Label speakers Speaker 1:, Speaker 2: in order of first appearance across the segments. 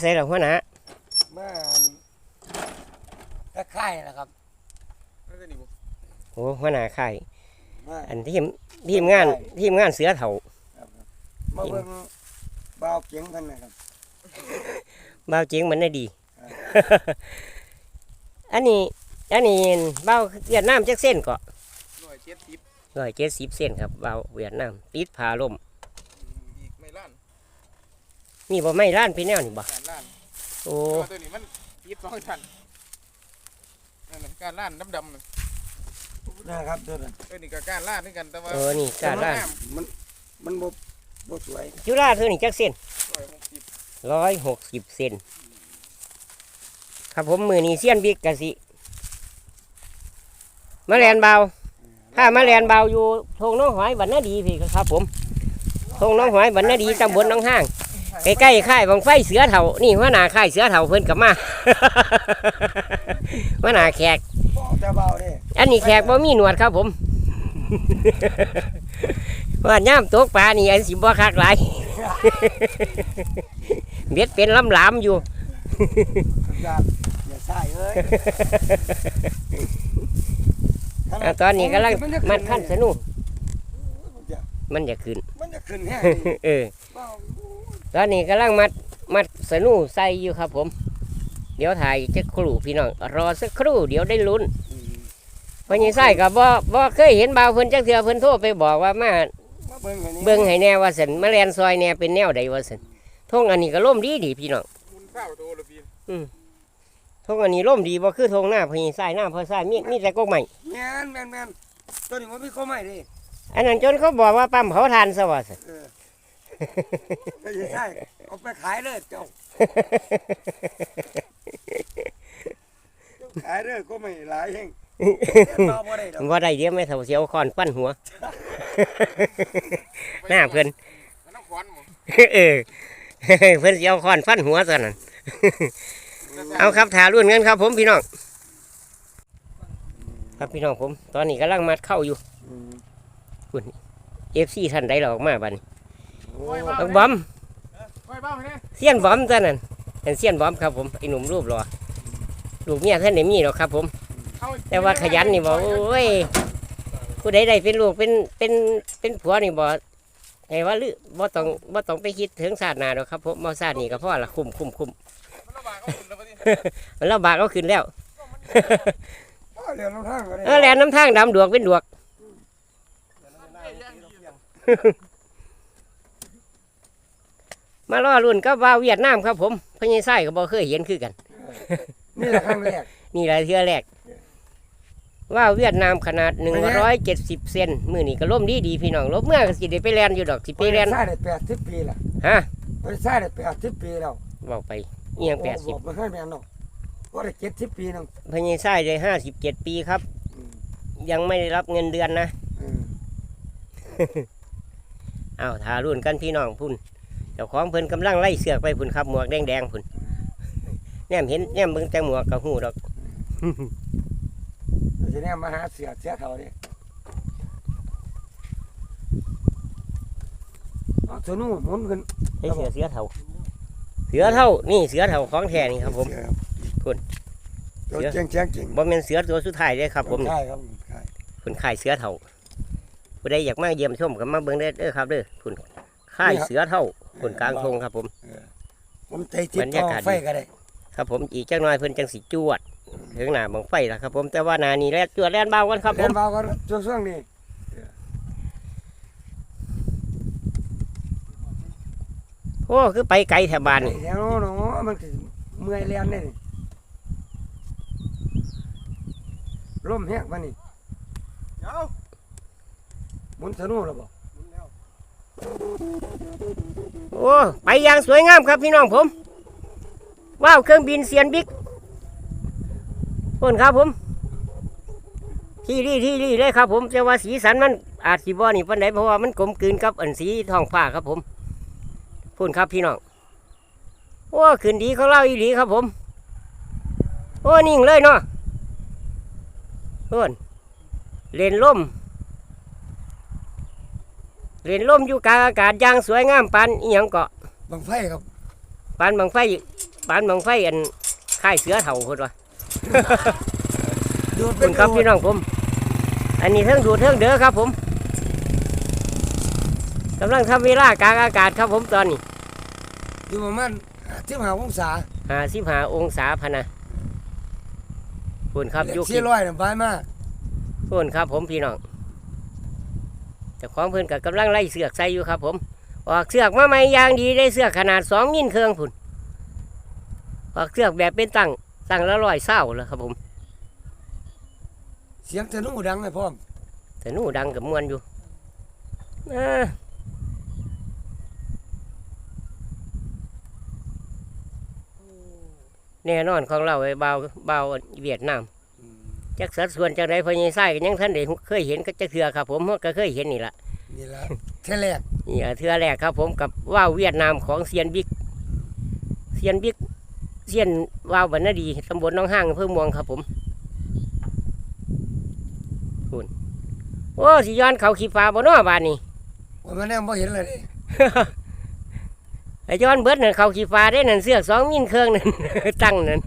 Speaker 1: ใส่หรอหัวหน้า
Speaker 2: มาตะไคร่นะครับ
Speaker 3: นั่นก็นี่บ่
Speaker 1: โอ้หัวหน้าค่าย
Speaker 2: มา
Speaker 1: อันทีมทีมงานทีมงานเสือเถา
Speaker 2: มาเบิ่งบ่าวเกียงกันนะครับ
Speaker 1: เบาเจียงมันได้ดีอันนี้ อันนี้เบาเวียดนามจักเส้นก็
Speaker 3: ร้อยเจ็ดสิบ
Speaker 1: ร้อยเจ็ดสิบเส้นครับเบาเวียดนามติดผาลม
Speaker 3: อีกไม่ล้าน
Speaker 1: นี่บ่ไม่ร้านพี่แนวนี่บ่
Speaker 3: การล้าน
Speaker 1: โอ้
Speaker 3: ตัวตัวนี้มันยิบสองชั้นนั่นน่ะการล้านดำๆน่ะ
Speaker 2: นะครับตัวนั้น
Speaker 3: ตัวนี้ก็การล้านด้วยกันแต่ว่า
Speaker 1: เออนี่การร้าน
Speaker 2: มันมันบ่บ่สวย
Speaker 1: จุฬาเท่านี้จักเส้น
Speaker 3: ร้อยหกสิบ
Speaker 1: ร้อยหกสิบเซนครับผมมือนี้เสี้ยนบิ๊กกะสิมาแลนเบาถ้ามาแลนเบาอยู่ทงน้องหอยบรรณดีพี่ครับผมทงน้องหอยบรรณดีตำบลหน้องห้าง ใกล้ๆค่ายบังไฟเสือเถานี่หัวหน้าค่ายเสือเถาเพิ่นกลับมาหัวหน้าแขก
Speaker 2: บ่แต่เบาเด้
Speaker 1: อันนี้แขกบ่มีหนวดครับผม ว่าย่ามตกปลานี่อันสิบ่คักหลายเบ็ดเป็นลำหลามอยู่
Speaker 2: อย่าอย่าใส่เอ้ย
Speaker 1: อะตอนนี้กำลังมัดขั้นสนุก
Speaker 2: มันจะ
Speaker 1: มันจะขึ้น
Speaker 2: มันจะขึ้นแห้ง
Speaker 1: เออ
Speaker 2: เบา
Speaker 1: ตอนนี้กำลังมัดมัดสนุใส่อยู่ครับผม เดี๋ยวถ่ายจะครู่พี่น้องรอสักครู่เดี๋ยวได้ลุ้น
Speaker 2: อืม
Speaker 1: เพราะยังไส้กับบ่บ่เคยเห็นบ่าวเพิ่นจักเทื่อเพิ่นโทรไปบอกว่ามา
Speaker 2: มาเบิ่งอันนี้
Speaker 1: เบิ่งให้แน่ว่าสันมาแลนซอยแน่เป็นแนวใดว่าสันทงอันนี้ก็ล่มดีดีพี่น้อง
Speaker 3: มุนเศร้าตัวละพี่
Speaker 1: ทงอันนี้ล่มดีบ่คือทงหน้าพญไส้หน้าพอไส้มีมีแต่กกใหม่
Speaker 2: แม่นแม่นแม่นตัวนี้มันมีข้อใหม่ดิ
Speaker 1: อันนั้นจนเขาบอกว่าปั๊มเผาทานซะว่าสัน
Speaker 2: เออ ไม่ใช่เอาไปขายเลยเจ้าขายเลยก็ไม่หลายแห่งเบาบ่ได้ดอก
Speaker 1: ว่าได้เดี๋ยวไม่เท่าเสียวคอนปั้นหัว หน้าเพิ่น
Speaker 3: มันต้องขวานหมด
Speaker 1: เออเพิ่นสิเอาคอนฟันหัวตอนนั้นเอาครับถ่ารุ่นเงินครับ ผมพี่น้องครับพี่น้องผม ตอนนี้กำลังมัดเข้าอยู่
Speaker 2: อืม
Speaker 1: เอฟซีท่านใดหรอออกมาบัดน
Speaker 2: โอ้
Speaker 1: บักบอม
Speaker 3: ไว้บ้าไปเนี่ย
Speaker 1: เสี้ยนบอมตอนนั้นเป็นเสี้ยนบอมครับผมไอ้หนุ่มรูปรอลูกเมียท่านได้มีหรอกครับ ผม
Speaker 3: เอา
Speaker 1: แต่ว่าขยันนี่บอกโอ้ยผู้ใดได้เป็นลูกเป็นเป็นเป็นผัวนี่บอกไงว่าลือบ่ต้องบ่ต้องไปคิดถึงศาสนาหรอกครับผมมาศาสนี่ก็พอละคุ้มคุ้มคุ้ม
Speaker 3: มันระบาดเขาขึ้นแล้วปะนี่
Speaker 1: มันลำบากก็ขึ้นแล้ว
Speaker 2: เอาเรือลงทางก็ได้
Speaker 1: เออแลนน้ำทางดำดวกเป็นดวก มาล่อรุ่นก็ว่าเวียดนามครับผมพญายไส้ก็บ่เคยเห็นคือกัน
Speaker 2: นี่แหละครั้งแรก
Speaker 1: นี่แหละเทือแรก ว่าเวียดนามขนาด 170 เซนมือนี่ก็ล่มดีดีๆพี่น้องลบเมื่อก็สิได้ไปแลนอยู่ดอกสิไปแลน
Speaker 2: ใช่ได้แปดสิบปีละ
Speaker 1: ฮะ
Speaker 2: บริษัทได้แปดสิบปีแล้ว
Speaker 1: บอกไปเอียง
Speaker 2: โอ้บอกไม่ค่อยแม่นหรอกว่าได้เจ็ดสิบปีนึง
Speaker 1: 80พญายไส้ได้57ปีครับ
Speaker 2: อืม
Speaker 1: ยังไม่ได้รับเงินเดือนนะ
Speaker 2: อืม
Speaker 1: อ้าวทารุ่นกันพี่น้องพุ่น เจ้าของเพิ่นกำลังไล่เสือกไปพุ่นครับหมวกแดงๆพุ่นแนมเห็นแนมเบิ่งแต่หมวกกับหูดอก
Speaker 2: เดี๋ยวทีนี้มาหาเสือเสือเขาดิเอาตัวนู้นหมุนขึ้น
Speaker 1: ไอ้เสือเสือเท่า เสือเท่านี่เสือเท่าของแท้นี่ครับผม
Speaker 2: เสือ
Speaker 1: คุณ
Speaker 2: ตัวเจียงเจียงจริง
Speaker 1: บ่แม่นเสือตัวสุดท้ายเลยครับ ผมนี่
Speaker 2: ใช่ครับใช่
Speaker 1: คุณค่ายเสือเท่าผู้ใดอยากมาเยี่ยมชมก็มาเบิ่งได้เด้อครับเด้อคุณค่ายเสือเท่า คุณกลางทงครับผม
Speaker 2: ผมใจติด
Speaker 1: บรรยา
Speaker 2: ต่อกา
Speaker 1: ศดี
Speaker 2: ไฟก็ได้
Speaker 1: ครับผมอีกจักหน่อยเพิ่นจังสิจวด ถึงหน้าบังไฟแล้วครับผมแต่ว่าหนานี้แล้วจวดแล่นเบากันครับผ
Speaker 2: เรีย
Speaker 1: ม
Speaker 2: นเบาก็ช่วงช่วงนี้
Speaker 1: โอ้คือไปไกลแถวบ้านนี่
Speaker 2: เดี๋ยวเนาะมันก็เมื่อยเรียนนี่ร่มแห้งมานี่
Speaker 3: เดี๋ยว
Speaker 2: หมุนสนุกแล้วบ่
Speaker 3: หมุนแล้ว
Speaker 1: โอ้ไปอย่างสวยงามครับพี่น้องผม ว้าว เครื่องบินเซียนบิ๊กคนครับผม ที่รีที่รีเลยครับผมแต่ว่าสีสันมันอาจสีบ่นี่ปันไหนเพราะว่ามันกลมกลืนกับอันสีทองฟ้าครับผมพูนครับพี่น้องโอ้ขึ้นดีเขาเล่าอีหลีครับผม โอ้นิ่งเลยเนาะพูนเลนล่ม เล่นล่มอยู่กลางอากาศอย่างสวยงามปานอีหยังเกาะ
Speaker 2: บังไฟครับ
Speaker 1: ปานบังไฟปานบังไฟอันค่ายเสือเถ่าคนวะ
Speaker 2: ดูด
Speaker 1: คุ
Speaker 2: เป็น
Speaker 1: ณครับ
Speaker 2: ดู
Speaker 1: พี่
Speaker 2: ด
Speaker 1: น้องผม อันนี้เทิงดูดเทิงเด้อครับผมกำลังทำเวลากลางอากาศครับผมตอนนี้
Speaker 2: อยู่ประมาณที่หาองศา
Speaker 1: หาสิบหาองศาพะนะคุณครับอยุค
Speaker 2: สี่ร้อยน่ะบายมาก
Speaker 1: คุณครับผมพี่น้อง แต่ของเพื่อนกับกำลังไล่เสือกใส่อยู่ครับ ผม ออกเสือกมาใหม่อยางดีได้เสือกขนาดสองมิลเครื่องพุ่นออกเสือกแบบเป็นตั้งตั้งละร้อยเศร้าแล้วครับ ผม
Speaker 2: เสียงธนูดังเลยพ่อม
Speaker 1: แต่หนู่ดังกับมวนอยู่อ่าแน่นอนของเราไอ้เบาเบาเวียดนาม
Speaker 2: อืม
Speaker 1: จักสัดส่วนจังไดพอใหญไส้ก็ยังท่านได้เคยเห็นก็จะเถือครับ ผมเพราะก็เคยเห็นนี่ละ
Speaker 2: นี่ละแค่แรก
Speaker 1: นี่อะเทือแรกครับ ผมกับว่าวเวียดนามของเซียนบิ๊กเซียนบิ๊กเซียนว่าวบรรณดีตำบลหน้องห้างอำเพิ่มมวงครับ ผมคุณโอ้สิย้อนเขาขีฟ้าบ่เน้อบานนี้
Speaker 2: ว่ามันแน่บ่เห็นเลยดิ
Speaker 1: ไอ้ย้อนเบิดนั่นเขาขีฟ้าได้นั่นเสือกสองมิลเครื่องนั่นตั้งนั่น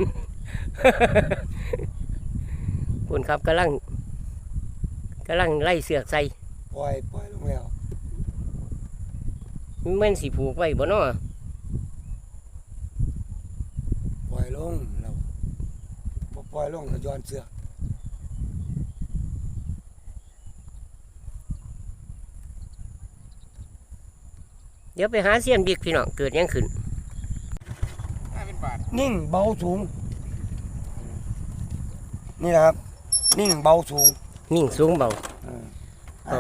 Speaker 1: คุณครับกำลังกำลังไล่เสือกใส่
Speaker 2: ปล่อยปล่อยลงแล้ว
Speaker 1: แม่นสิผูกไว้บ่เนาะ
Speaker 2: ปล่อยลงแล้วบ่ปล่อยลงก็ย้อนเสือก
Speaker 1: เดี๋ยวไปหาเซียนบิ๊กพี่น้องเกิดหยังขึ้น
Speaker 3: ห้าเป็นบาท
Speaker 2: นิ่งเบาสูง นี่นะครับ นิ่งเบาสูง
Speaker 1: นิ่งสูงเบา
Speaker 2: เอา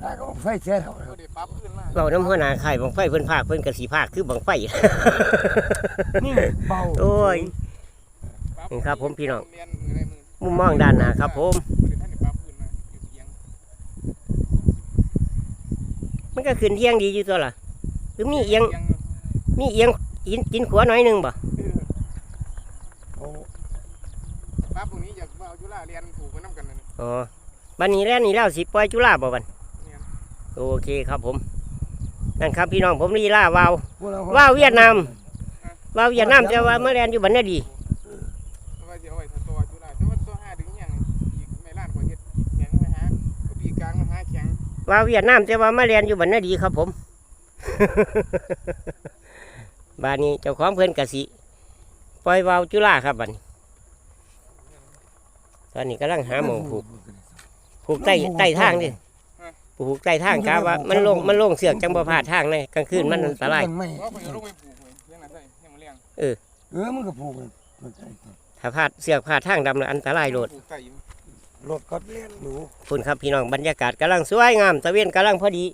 Speaker 1: เอา
Speaker 2: เอาไฟเสียเท่าไหร่
Speaker 3: ก็ได้ปรับขึ้นมา
Speaker 1: เบาน้ำหัวหน้าไข่บังไฟเพิ่นภาคเพิ่นกระสีภาคคือบังไฟ
Speaker 2: นิ่งเบา
Speaker 1: โอ้ย
Speaker 3: ปรับ
Speaker 1: นี่ครับผมพี่น้อง
Speaker 3: เรียนอะไรมือ
Speaker 1: มุมมองด้านหน้าครับผม
Speaker 3: บ่ได้ท่านได้ปรับขึ้นมาอยู่เอียง
Speaker 1: มันก็ขึ้นเที่ยงดีอยู่ตัวล่ะหรือมีเอียง
Speaker 3: เอียง
Speaker 1: มีเอียงกินกินขวาหน่อยหนึงบ่
Speaker 3: เออ
Speaker 2: เอา
Speaker 3: ปรับตรงนี้อยากว่าเอาจุฬาเรียนถูกไปน้ำกันนะนี่
Speaker 1: อ๋อบันนี้แล้วนี่แล้วสิปล่อยจุฬาบ่บัน
Speaker 3: เนี่ย
Speaker 1: โอเคครับผม นั่นครับพี่น้องผมลีลาวาว
Speaker 2: พวกเรา
Speaker 1: ว่าวเวียดนาม วาวเวียดนามแต่ว่าเมื่อแลนอยู่บันนาดี
Speaker 3: แต่ว่าเดี๋ยวเอาไว้ถ้าตัวจุฬาแต่ว่าตัวห้าถึงอยังอีกไม่ล้านกว่าเฮ็ดแข็งไปหาก็ปีกลางมาหาแข็ง
Speaker 1: วาวเวียดนามแต่ว่าเมื่อแลนอยู่บันนาดีครับผมบ้านนี้เจ้าของเพื่อนกสิปล่อยวาวจุฬาครับบัดน ตอนนี้กำลังหาหมองผูกผูกใต้ใต้ทางดิผูกใต้ทางกาว่ามันลงมันลงเสือกจังบ่พลาดทางเลยกลางคืนมันอันตราย
Speaker 2: ไม่
Speaker 3: เพราะผมจะลงไปปลูกเลยเรื่องนั้นใช่ยังมาเลี้ยง
Speaker 2: เออมันก็ผูกเลยมันใช่
Speaker 1: ถ้าพลาดเสือกพลาดทางดำเลยอันตรายโลด
Speaker 3: ปลูกไก่อยู่
Speaker 2: รถก็เลี้ยงหนู
Speaker 1: คุณครับพี่น้องบรรยากาศกำลังสวยงามตะเวนกำลังพอดี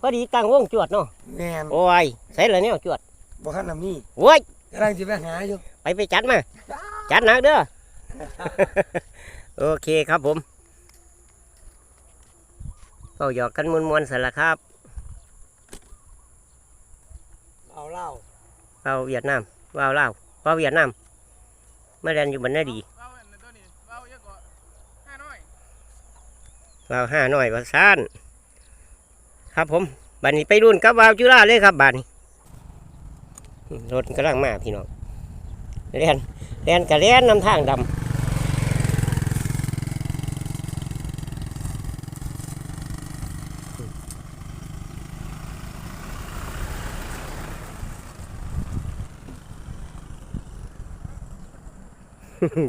Speaker 1: พอดีตั้งวงจวดเนาะ
Speaker 2: แม่น
Speaker 1: โอ้ยใส่ละเนี่ยจวด
Speaker 2: บ่คันนำนี่
Speaker 1: โอ้ย
Speaker 2: กำลังจะไปหาอยู่
Speaker 1: ไปไปจัดมาจัดหนักเด้อ โอเคครับผมก็หยอกกันมวนๆสละครับ
Speaker 2: เอาเหล้า
Speaker 1: เว้าเวียดนามเว้าลาวเว้าเวียดนามมาเรียนอยู่บันนาดี
Speaker 3: เว้าอันนั้นตัวนี้เว้าเยอะกว่าห้าน้อย
Speaker 1: เว้าห้าหน่อยว่าซ่านครับผมบัดนี้ไปรุ่นกับวาวจุฬาเลยครับบัดนี้รถกำลังมาพี่น้องเรียนเรียนกับเรียนนำทางดำ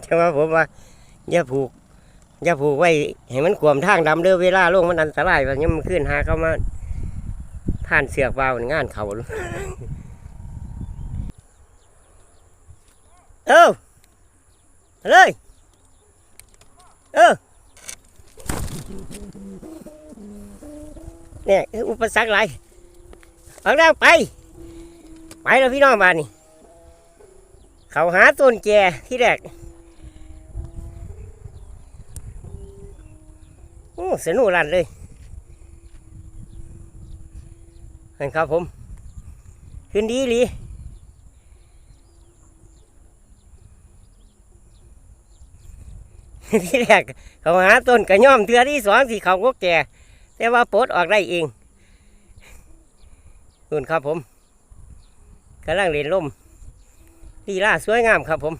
Speaker 1: ใช่ไหมผมว่าอย่าผูกอย่าผูกไว้ให้มันขวมทางดำเด้อเวลาลงมันอันตรายแบบนี้มันขึ้นหาเข้ามาผ่านเสือกวาวนี่งานเขาเออเอาเลยเออเนี่ยอุปสรรคอะไรเอาแล้วไป ไปแล้วพี่น้องบ้านนี่ เขาหาต้นแก่ที่แรก สนุรันเลยเห็นครับผม ขึ้นดีหลีที่แรกเขาหาต้นกระย่อมเทือที่สองที่เขาก็แก่ แต่ว่าปลดออกได้เองคุณครับผมกำลังเรียนลมลีลาสวยงามครับผม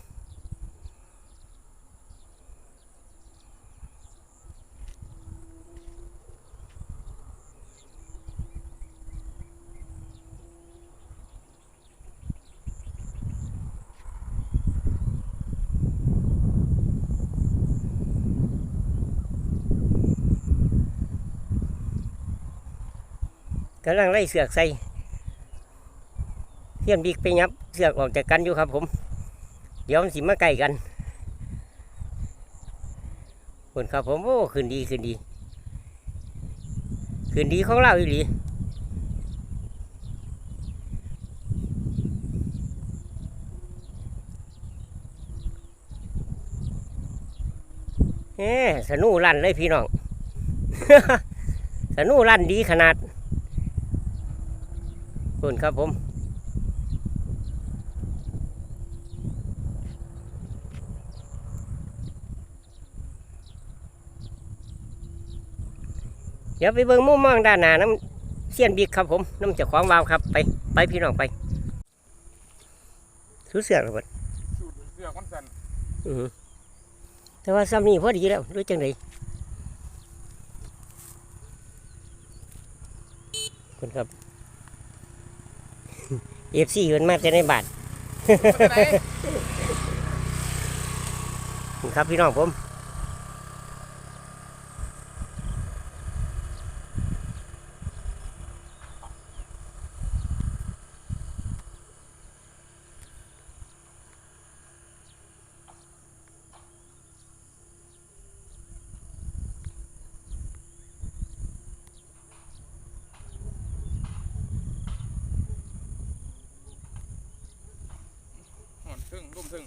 Speaker 1: กำลังไล่เสือกใส่เทียนบิ๊กไปยับเสือกออกจากกันอยู่ครับผม เดี๋ยวมันสิมาใกล้กันคนครับผมโอ้คืนดีคืนดีคืนดีของเราอีหลีเอ๊สนูลั่นเลยพี่น้อง สนูลั่นดีขนาด คุณครับผม เดี๋ยวไปเบิ่งมุมมองด้านหน้าน้ำเสียนบิ๊กครับผมน้ำเจ้าของวาวครับไปไปพี่น้องไปสู้เสือกเลยเบิด
Speaker 3: สูดเสือกมันสั่น
Speaker 1: อือหือแต่ว่าซ้ำนี่พอดีแล้วรู้จังไดคุณครับ เอฟซีเงินมาจะในบาท
Speaker 3: เป็นไร
Speaker 1: คุณครับพี่น้องผม
Speaker 3: หอนทึ่งร่มทึ่ง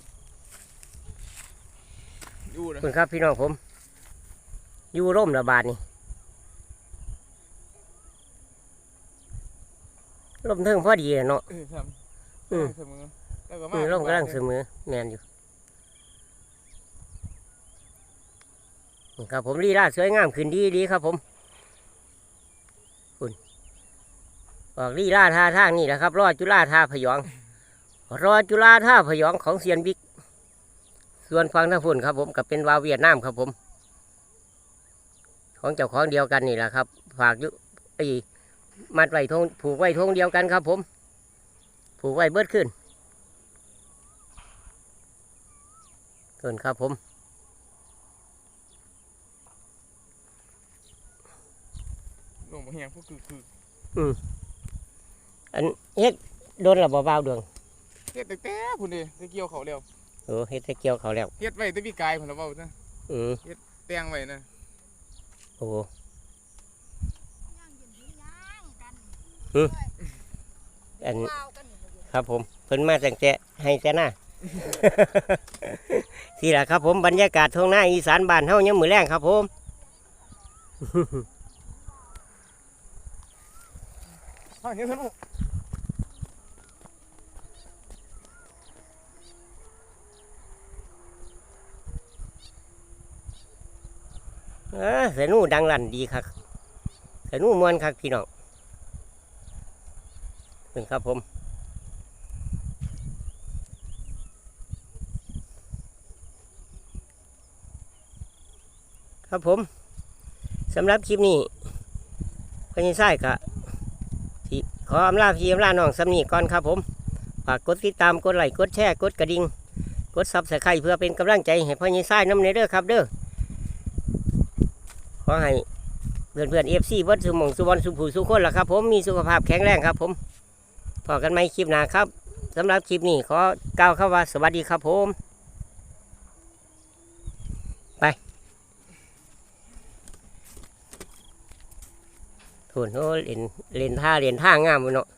Speaker 3: อยู่นะ
Speaker 1: คุณครับพี่น้องผม อยู่ร่มระบาดนี่ร่มเทิงพอดีอะเนาะ
Speaker 3: เออครับ
Speaker 1: อืม
Speaker 3: เสมอแล้วก็
Speaker 1: อื
Speaker 3: มาม
Speaker 1: ร่มกำลังเสมอแมนอยู่ครับผมลีลาสวยงามขึ้นดีดีครับผมคุณออกลีลาท่าทางนี่แหละครับรอจุฬาท่าพยอง รอจุฬาท่าพยองของเซียนบิ๊กส่วนฟังท่าฝุ่นครับผมกับเป็นวาวเวียดนามครับผม ของเจ้าของเดียวกันนี่แหละครับ ฝากอยุไอ้มัดไว้ทงผูกไว้ทงเดียวกันครับ ผม ผูกไว้เบิดขึ้นส่วนครับผม
Speaker 3: ลงมาเฮียงพวกคือคือ
Speaker 1: อันเฮ็ดโดนระเบาๆดวง
Speaker 3: เฮ็ดแต่แต่พุ่นดิได้เกี่ยวเขาแล้ว
Speaker 1: โอ้เฮ็ดแต่เกี่ยวเขาแล้ว
Speaker 3: เฮ็ดไว้แต่พี่กายพุ่นละเว้าซะ
Speaker 1: อืม
Speaker 3: แต่งไว้นะ
Speaker 1: โอ้
Speaker 4: ย่างเย็นดีย่างกัน
Speaker 1: อัน
Speaker 4: ว้าวกันอยู่บ่อยู่
Speaker 1: ครับผมเพิ่นมาตั้งแต่ให้แต่หน้า ที่ละครับผมบรรยากาศท้องหน้าอีสานบ้านเฮายังมือแรงครับผม
Speaker 3: เฮาเฮ็ดซะลูก
Speaker 1: เออสนูดังลั่นดีครับเสนูมวนครับพี่น้องถึงครับผมครับผมสำหรับคลิปนี้พญิไส้กะที่ขออำลาพี่อำลาน้องสำนีก่อนครับผมฝากกดติดตามกดไลค์กดแชร์กดกระดิ่งกดซับสไครต์เพื่อเป็นกำลังใจให้พญิไส้น้ำเนเด้อครับเด้อ อให้เพื่อนเพื่อนเอฟซีวัดสุมงสุวรรณสุภูสุขคนล่ะครับ ผมมีสุขภาพแข็งแรงครับ ผมพอกันไหมคลิปหน้าครับสำหรับคลิปนี้ขอกล่าวคำว่าสวัสดีครับผม ไปทุนโอ้เล่นเล่นท่าเล่นท่างามเนาะ